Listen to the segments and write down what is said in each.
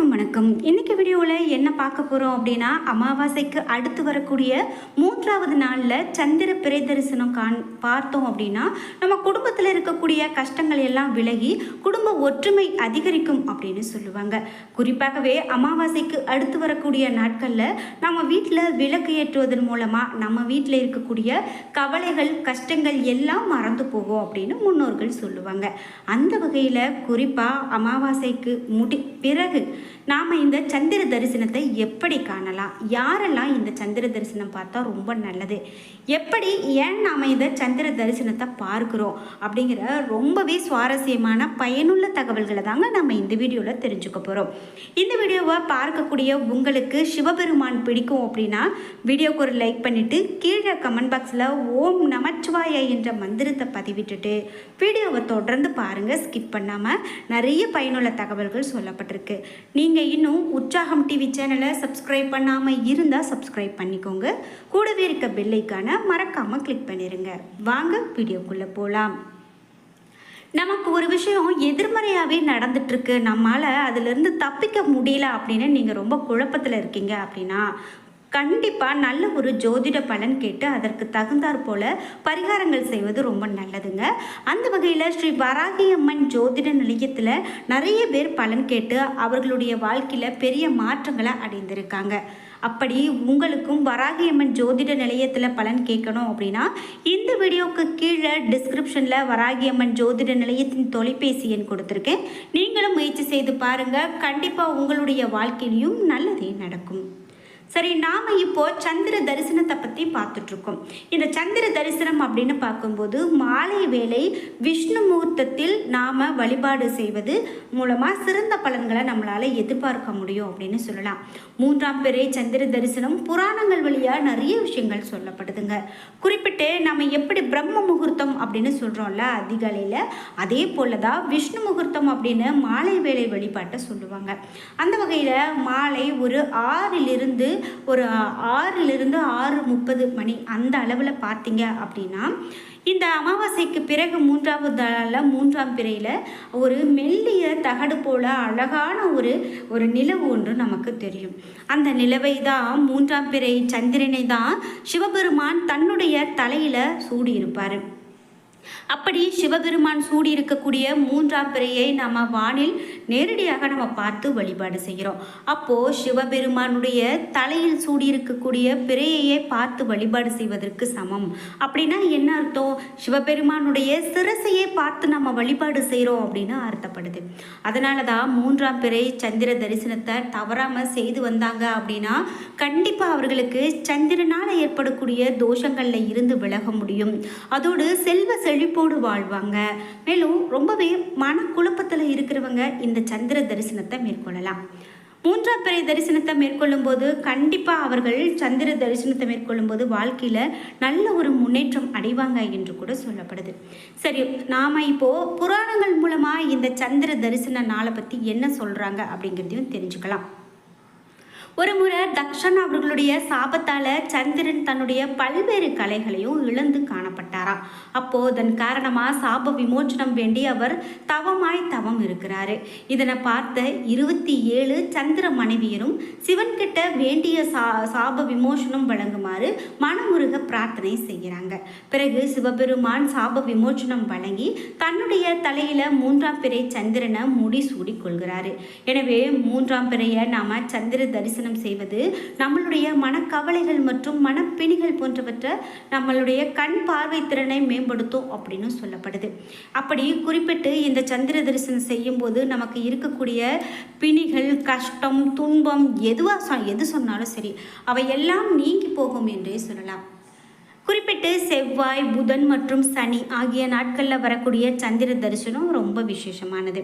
அனைவருக்கும் வணக்கம். இன்னைக்கு வீடியோவில் என்ன பார்க்க போகிறோம் அப்படின்னா அமாவாசைக்கு அடுத்து வரக்கூடிய மூன்றாவது நாளில் சந்திர பிறை தரிசனம் காண் பார்த்தோம் அப்படின்னா நம்ம குடும்பத்தில் இருக்கக்கூடிய கஷ்டங்கள் எல்லாம் விலகி குடும்ப ஒற்றுமை அதிகரிக்கும் அப்படின்னு சொல்லுவாங்க. குறிப்பாகவே அமாவாசைக்கு அடுத்து வரக்கூடிய நாட்களில் நம்ம வீட்டில் விளக்கு ஏற்றுவதன் மூலமாக நம்ம வீட்டில் இருக்கக்கூடிய கவலைகள் கஷ்டங்கள் எல்லாம் மறந்து போகும் அப்படின்னு முன்னோர்கள் சொல்லுவாங்க. அந்த வகையில் குறிப்பாக அமாவாசைக்கு முடி பிறகு நாம் இந்த சந்திர தரிசனத்தை எப்படி காணலாம்? யாரெல்லாம் இந்த சந்திர தரிசனம் பார்த்தா ரொம்ப நல்லது? எப்படி ஏன் நாம் இந்த சந்திர தரிசனத்தை பார்க்குறோம்? அப்படிங்கிற ரொம்பவே சுவாரஸ்யமான பயனுள்ள தகவல்களை தாங்க நம்ம இந்த வீடியோவில் தெரிஞ்சுக்க போகிறோம் இந்த வீடியோவை பார்க்கக்கூடிய உங்களுக்கு சிவபெருமான் பிடிக்கும் அப்படின்னா வீடியோக்கு ஒரு லைக் பண்ணிவிட்டு கீழே கமெண்ட் பாக்ஸில் ஓம் நமச்சிவாய என்ற மந்திரத்தை பதிவிட்டுட்டு வீடியோவை தொடர்ந்து பாருங்கள் ஸ்கிப் பண்ணாமல் நிறைய பயனுள்ள தகவல்கள் சொல்லப்பட்டிருக்கு. நீங்கள் இன்னும் உற்சாகம் டிவி சேனலை சப்ஸ்கிரைப் பண்ணாமல் இருந்தால் சப்ஸ்கிரைப் பண்ணிக்கோங்க. கூடவே இருக்க பெல்லைக்கான மறக்காமல் கிளிக் பண்ணிடுங்க வாங்க வீடியோக்குள்ளே போகலாம் நமக்கு ஒரு விஷயம் எதிர்மறையாகவே நடந்துட்டுருக்கு. நம்மளால் அதிலிருந்து தப்பிக்க முடியல அப்படின்னு நீங்கள் ரொம்ப குழப்பத்தில் இருக்கீங்க அப்படின்னா கண்டிப்பாக நல்ல ஒரு ஜோதிட பலன் கேட்டு அதற்கு தகுந்தாற் போல பரிகாரங்கள் செய்வது ரொம்ப நல்லதுங்க. அந்த வகையில் ஸ்ரீ வராகி அம்மன் ஜோதிட நிலையத்தில் நிறைய பேர் பலன் கேட்டு அவர்களுடைய வாழ்க்கையில் பெரிய மாற்றங்களை அடைந்திருக்காங்க. அப்படி உங்களுக்கும் வராகியம்மன் ஜோதிட நிலையத்தில் பலன் கேட்கணும் அப்படின்னா இந்த வீடியோவுக்கு கீழே டிஸ்கிரிப்ஷனில் வராகியம்மன் ஜோதிட நிலையத்தின் தொலைபேசி எண் கொடுத்துருக்கேன். நீங்களும் முயற்சி செய்து பாருங்கள் கண்டிப்பாக உங்களுடைய வாழ்க்கையிலையும் நல்லதே நடக்கும். சரி நாம் இப்போ சந்திர தரிசனத்தை பற்றி பார்த்துட்ருக்கோம். இந்த சந்திர தரிசனம் அப்படின்னு பார்க்கும்போது மாலை வேலை விஷ்ணு முகூர்த்தத்தில் நாம் வழிபாடு செய்வது மூலமாக சிறந்த பலன்களை நம்மளால் எதிர்பார்க்க முடியும் அப்படின்னு சொல்லலாம். மூன்றாம் பிறை சந்திர தரிசனம் புராணங்கள் வழியாக நிறைய விஷயங்கள் சொல்லப்படுதுங்க. குறிப்பிட்டு நம்ம எப்படி பிரம்ம முகூர்த்தம் அப்படின்னு சொல்கிறோம்ல அதிகாலையில் அதே போல தான் விஷ்ணு முகூர்த்தம் அப்படின்னு மாலை வேலை வழிபாட்டை சொல்லுவாங்க. அந்த வகையில் மாலை ஒரு ஆறிலிருந்து ஒரு ஆறிலிருந்து ஆறு முப்பது மணி அந்த அளவில் பார்த்தீங்க அப்படின்னா இந்த அமாவாசைக்கு பிறகு மூன்றாவது நாளில் மூன்றாம் பிறையில் ஒரு மெல்லிய தகடு போல அழகான ஒரு ஒரு நிலவு ஒன்று நமக்கு தெரியும். அந்த நிலவை தான் மூன்றாம் பிறை சந்திரனை தான் சிவபெருமான் தன்னுடைய தலையில் சூடியிருப்பார். அப்படி சிவபெருமான் சூடி இருக்கக்கூடிய மூன்றாம் பிறையை நம்ம வானில் நேரடியாக நம்ம பார்த்து வழிபாடு செய்கிறோம். அப்போது சிவபெருமானுடைய தலையில் சூடி இருக்கக்கூடிய பிறையையே பார்த்து வழிபாடு செய்வதற்கு சமம். அப்படின்னா என்ன அர்த்தம்? சிவபெருமானுடைய சிரசையே பார்த்து நம்ம வழிபாடு செய்கிறோம் அப்படின்னு அர்த்தப்படுது. அதனால தான் மூன்றாம் பிறை சந்திர தரிசனத்தை தவறாமல் செய்து வந்தாங்க அப்படின்னா கண்டிப்பாக அவர்களுக்கு சந்திரனால் ஏற்படக்கூடிய தோஷங்களில் இருந்து விலக முடியும். அதோடு செல்வ செழிப்போடு வாழ்வாங்க. மேலும் ரொம்பவே மனக்குழப்பத்தில் இருக்கிறவங்க இந்த சந்திர தரிசனத்தை மேற்கொள்ளலாம். மூன்றாம் பிறை தரிசனத்தை மேற்கொள்ளும் போது கண்டிப்பாக அவர்கள் சந்திர தரிசனத்தை மேற்கொள்ளும் போது வாழ்க்கையில் நல்ல ஒரு முன்னேற்றம் அடைவாங்க என்று கூட சொல்லப்படுது. சரி நாம் இப்போது புராணங்கள் மூலமாக இந்த சந்திர தரிசன நாளை பற்றி என்ன சொல்கிறாங்க அப்படிங்கிறதையும் தெரிஞ்சுக்கலாம். ஒரு முறை தக்ஷன் அவர்களுடைய சாபத்தால் சந்திரன் தன்னுடைய பல்வேறு கலைகளையும் இழந்து காணப்பட்டாராம் அப்போ அதன் காரணமாக சாப விமோச்சனம் வேண்டி அவர் தவமாய் தவம் இருக்கிறாரு. இதனை பார்த்த இருபத்தி ஏழு சந்திர மனைவியரும் சிவன்கிட்ட வேண்டிய சா சாப விமோசனம் வழங்குமாறு மனமுருக பிரார்த்தனை செய்கிறாங்க. பிறகு சிவபெருமான் சாப விமோச்சனம் வழங்கி தன்னுடைய தலையில மூன்றாம் பிறை சந்திரனை முடி சூடி கொள்கிறாரு. எனவே மூன்றாம் பிறையை நாம சந்திர தரிசனம் செய்வது நம்மளுடைய மனக்கவலைகள் மற்றும் மனப்பிணிகள் போன்றவற்றை நம்மளுடைய கண் பார்வை திறனை மேம்படுத்தும் அப்படின்னு சொல்லப்படுது. அப்படி குறிப்பிட்டு இந்த சந்திர தரிசனம் செய்யும்போது நமக்கு இருக்கக்கூடிய பிணிகள் கஷ்டம் துன்பம் எதுவாக எது சொன்னாலும் சரி அவை எல்லாம் நீங்கி போகும் என்றே சொல்லலாம். குறிப்பிட்டு செவ்வாய் புதன் மற்றும் சனி ஆகிய நாட்களில் வரக்கூடிய சந்திர தரிசனம் ரொம்ப விசேஷமானது.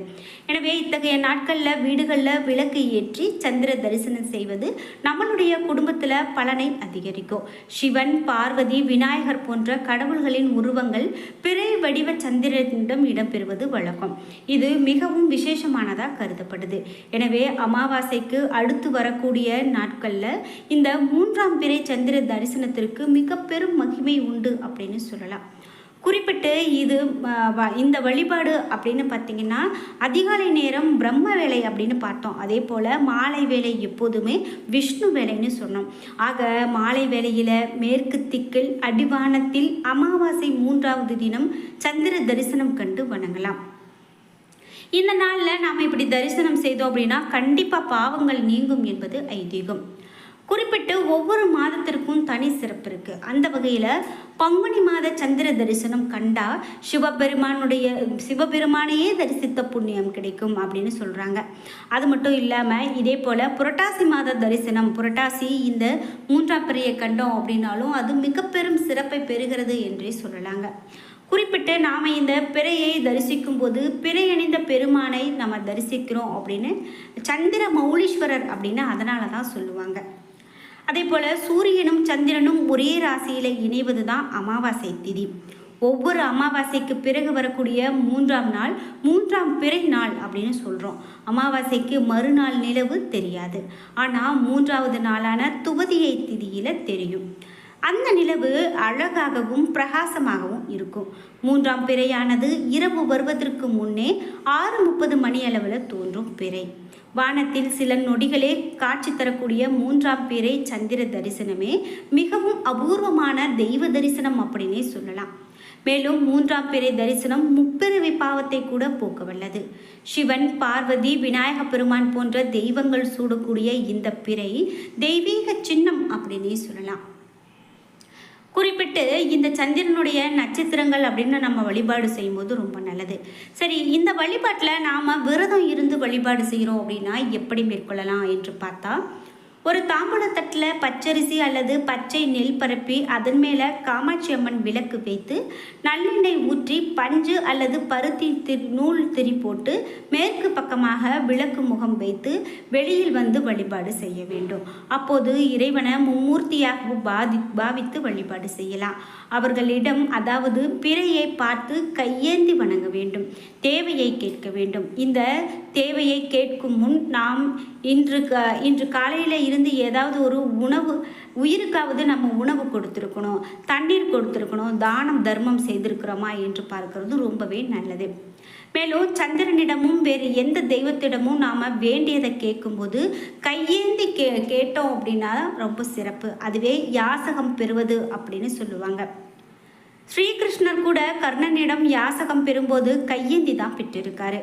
எனவே இத்தகைய நாட்களில் வீடுகளில் விளக்கு ஏற்றி சந்திர தரிசனம் செய்வது நம்மளுடைய குடும்பத்தில் பலனை அதிகரிக்கும். சிவன் பார்வதி விநாயகர் போன்ற கடவுள்களின் உருவங்கள் பிறை வடிவ சந்திரனிடம் இடம்பெறுவது வழக்கம். இது மிகவும் விசேஷமானதாக கருதப்படுது. எனவே அமாவாசைக்கு அடுத்து வரக்கூடிய நாட்களில் இந்த மூன்றாம் பிறை சந்திர தரிசனத்திற்கு மிக பெரும் மகிமை உண்டு அப்படின்னு சொல்லலாம். குறிப்பிட்டு இது வ- இந்த வழிபாடு அப்படின்னு பார்த்தீங்கன்னா அதிகாலை நேரம் பிரம்ம வேலை அப்படின்னு பார்த்தோம். அதே போல் மாலை வேலை எப்போதுமே விஷ்ணு வேலைன்னு சொன்னோம். ஆக மாலை வேலையில் மேற்கு திக்கில் அடிவானத்தில் அமாவாசை மூன்றாவது தினம் சந்திர தரிசனம் கண்டு வணங்கலாம். இந்த நாளில் நாம் இப்படி தரிசனம் செய்தோம் அப்படின்னா கண்டிப்பாக பாவங்கள் நீங்கும் என்பது ஐதீகம். குறிப்பிட்டு ஒவ்வொரு மாதத்திற்கும் தனி சிறப்பு இருக்கு. அந்த வகையில் பங்குனி மாத சந்திர தரிசனம் கண்டா சிவபெருமானுடைய சிவபெருமானையே தரிசித்த புண்ணியம் கிடைக்கும் அப்படின்னு சொல்கிறாங்க அது மட்டும் இல்லாமல் இதே போல் புரட்டாசி மாத தரிசனம் புரட்டாசி இந்த மூன்றாம் பெரிய கண்டோம் அப்படின்னாலும் அது மிக பெரும் சிறப்பை பெறுகிறது என்றே சொல்லலாங்க. குறிப்பிட்டு நாம் இந்த பிறையை தரிசிக்கும் போது பிறையணிந்த பெருமானை நம்ம தரிசிக்கிறோம் அப்படின்னு சந்திர மௌலீஸ்வரர் அப்படின்னு அதனால தான் சொல்லுவாங்க. அதே போல் சூரியனும் சந்திரனும் ஒரே ராசியில் இணைவது தான் அமாவாசை திதி. ஒவ்வொரு அமாவாசைக்கு பிறகு வரக்கூடிய மூன்றாம் நாள் மூன்றாம் பிறை நாள் அப்படின்னு சொல்கிறோம் அமாவாசைக்கு மறுநாள் நிலவு தெரியாது. ஆனால் மூன்றாவது நாளான துவதியை திதியில் தெரியும். அந்த நிலவு அழகாகவும் பிரகாசமாகவும் இருக்கும். மூன்றாம் பிறையானது இரவு வருவதற்கு முன்னே ஆறு முப்பது மணி அளவில் தோன்றும் பிறை. வானத்தில் சில நொடிகளே காட்சி தரக்கூடிய மூன்றாம் பிறை சந்திர தரிசனமே. மிகவும் அபூர்வமான தெய்வ தரிசனம் அப்படின்னே சொல்லலாம். மேலும் மூன்றாம் பிறை தரிசனம் முப்பிறவி பாவத்தை கூட போக்க வல்லது சிவன் பார்வதி விநாயக பெருமான் போன்ற தெய்வங்கள் சூடக்கூடிய இந்த பிறை தெய்வீக சின்னம் அப்படின்னே சொல்லலாம். குறிப்பிட்டு இந்த சந்திரனுடைய நட்சத்திரங்கள் அப்படின்னு நம்ம வழிபாடு செய்யும்போது ரொம்ப நல்லது. சரி இந்த வழிபாட்டில் நாம் விரதம் இருந்து வழிபாடு செய்கிறோம் அப்படின்னா எப்படி மேற்கொள்ளலாம் என்று பார்த்தா ஒரு தாம்பூலத்தட்டில் பச்சரிசி அல்லது பச்சை நெல் பரப்பி அதன் மேலே காமாட்சி அம்மன் விளக்கு வைத்து நல்லெண்ணெய் ஊற்றி பஞ்சு அல்லது பருத்தி திரு நூல் திரி போட்டு மேற்கு பக்கமாக விளக்கு முகம் வைத்து வெளியில் வந்து வழிபாடு செய்ய வேண்டும். அப்போது இறைவனை மும்மூர்த்தியாக பாதி பாவித்து வழிபாடு செய்யலாம். அவர்களிடம் அதாவது பிறையை பார்த்து கையேந்தி வணங்க வேண்டும். தேவையை கேட்க வேண்டும். இந்த தேவையை கேட்கும் முன் நாம் இன்று க இன்று காலையில் இருந்து ஏதாவது ஒரு உணவு உயிருக்காவது நம்ம உணவு கொடுத்துருக்கணும் தண்ணீர் கொடுத்துருக்கணும் தானம் தர்மம் செய்திருக்கிறோமா என்று பார்க்கறது ரொம்பவே நல்லது. மேலும் சந்திரனிடமும் வேறு எந்த தெய்வத்திடமும் நாம் வேண்டியதை கேட்கும்போது கையேந்தி கே கேட்டோம் அப்படின்னா ரொம்ப சிறப்பு. அதுவே யாசகம் பெறுவது அப்படின்னு சொல்லுவாங்க. ஸ்ரீகிருஷ்ணர் கூட கர்ணனிடம் யாசகம் பெறும்போது கையேந்தி தான் பெற்றிருக்காரு.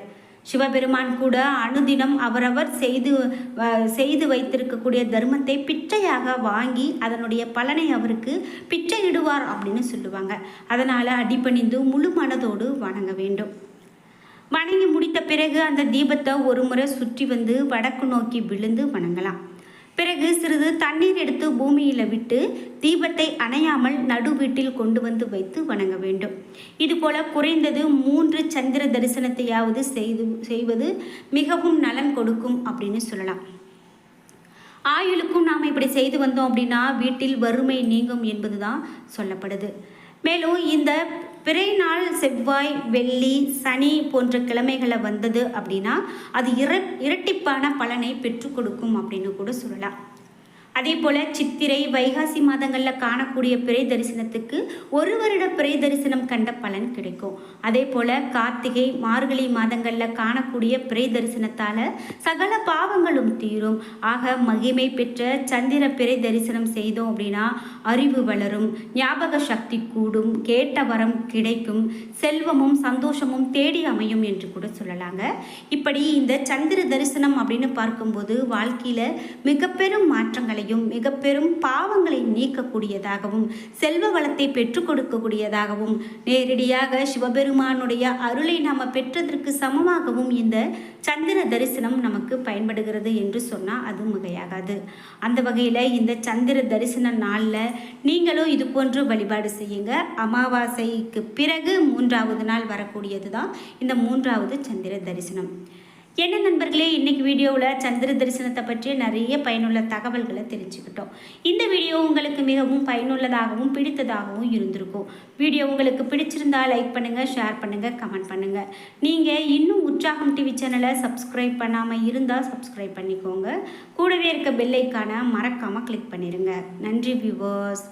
சிவபெருமான் கூட அனுதினம் அவரவர் செய்து செய்து வைத்திருக்கக்கூடிய தர்மத்தை பிச்சையாக வாங்கி அதனுடைய பலனை அவருக்கு பிச்சையிடுவார் அப்படின்னு சொல்லுவாங்க. அதனால் அடிபணிந்து முழு மனதோடு வணங்க வேண்டும். வணங்கி முடித்த பிறகு அந்த தீபத்தை ஒரு முறை சுற்றி வந்து வடக்கு நோக்கி விழுந்து வணங்கலாம். பிறகு சிறிது தண்ணீர் எடுத்து பூமியில் விட்டு தீபத்தை அணையாமல் நடு வீட்டில் கொண்டு வந்து வைத்து வணங்க வேண்டும். இதுபோல குறைந்தது மூன்று சந்திர தரிசனத்தையாவது செய்து செய்வது மிகவும் நலன் கொடுக்கும் அப்படின்னு சொல்லலாம். ஆயுளுக்கும் நாம் இப்படி செய்து வந்தோம் அப்படின்னா வீட்டில் வறுமை நீங்கும் என்பது தான் சொல்லப்படுது. மேலும் இந்த பிறை நாள் செவ்வாய் வெள்ளி சனி போன்ற கிழமைகளை வந்தது அப்படின்னா அது இர இரட்டிப்பான பலனை பெற்றுக் கொடுக்கும் அப்படின்னு கூட சொல்லலாம். அதே போல் சித்திரை வைகாசி மாதங்களில் காணக்கூடிய பிறை தரிசனத்துக்கு ஒரு வருட பிறை தரிசனம் கண்ட பலன் கிடைக்கும். அதே போல் கார்த்திகை மார்கழி மாதங்களில் காணக்கூடிய பிறை தரிசனத்தால் சகல பாவங்களும் தீரும். ஆக மகிமை பெற்ற சந்திர பிறை தரிசனம் செய்தோம் அப்படின்னா அறிவு வளரும் ஞாபக சக்தி கூடும் கேட்ட வரம் கிடைக்கும் செல்வமும் சந்தோஷமும் தேடி அமையும் என்று கூட சொல்லலாங்க. இப்படி இந்த சந்திர தரிசனம் அப்படின்னு பார்க்கும்போது வாழ்க்கையில் மிக பெரும் மாற்றங்களையும் மிக பெரும் பாவங்களை நீக்கக்கூடியதாகவும் செல்வ வளத்தை பெற்றுக் கொடுக்கக்கூடியதாகவும் நேரடியாக சிவபெருமானுடைய அருளை நாம் பெற்றதற்கு சமமாகவும் இந்த சந்திர தரிசனம் நமக்கு பயன்படுகிறது என்று சொன்னால் அது மிகையாகாது. அந்த வகையில் இந்த சந்திர தரிசன நாளில் நீங்களும் இது போன்று வழிபாடு செய்யுங்க. அமாவாசைக்கு பிறகு மூன்றாவது நாள் வரக்கூடியது தான் இந்த மூன்றாவது சந்திர தரிசனம். என்ன நண்பர்களே இன்றைக்கி வீடியோவில் சந்திர தரிசனத்தை பற்றி நிறைய பயனுள்ள தகவல்களை தெரிஞ்சுக்கிட்டோம். இந்த வீடியோ உங்களுக்கு மிகவும் பயனுள்ளதாகவும் பிடித்ததாகவும் இருந்திருக்கும். வீடியோ உங்களுக்கு பிடிச்சிருந்தா லைக் பண்ணுங்கள் ஷேர் பண்ணுங்கள் கமெண்ட் பண்ணுங்கள் நீங்கள் இன்னும் உற்சாகம் டிவி சேனலை சப்ஸ்கிரைப் பண்ணாமல் இருந்தால் சப்ஸ்கிரைப் பண்ணிக்கோங்க. கூடவே இருக்க பெல்லைக்கான மறக்காமல் கிளிக் பண்ணிடுங்க நன்றி வியூவர்ஸ்